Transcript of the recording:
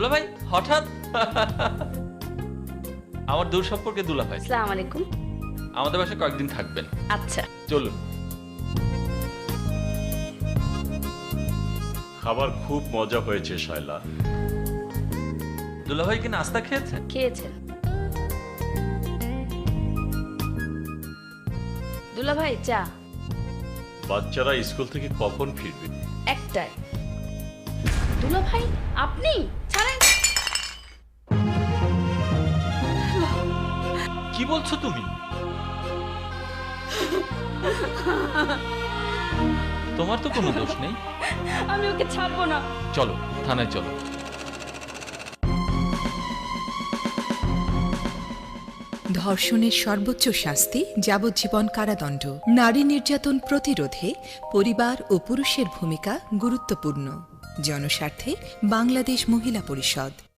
দুলাভাই হঠাৎ? আমার দূর সম্পর্কে দুলাভাই আসসালামু আলাইকুম। আমাদের বাসায় কয়েকদিন থাকবেন। আচ্ছা। চলুন। খাবার খুব মজা হয়েছে শায়লা। দুলাভাই কি নাস্তা খেয়েছেন? খেয়েছেন। দুলা ভাই চা। বাচ্চারা স্কুল থেকে কখন ফিরবে? একটাই দুলা ভাই আপনি? ছাড়েন কি বলছো তুমি? তোমার তো কোনো দোষ নেই। আমি ওকে ছাড়বো না। চলো থানায় চলো। ধর্ষণের সর্বোচ্চ শাস্তি যাবজ্জীবন কারাদণ্ড। নারী নির্যাতন প্রতিরোধে পরিবার ও পুরুষের ভূমিকা গুরুত্বপূর্ণ। জনস্বার্থে বাংলাদেশ মহিলা পরিষদ।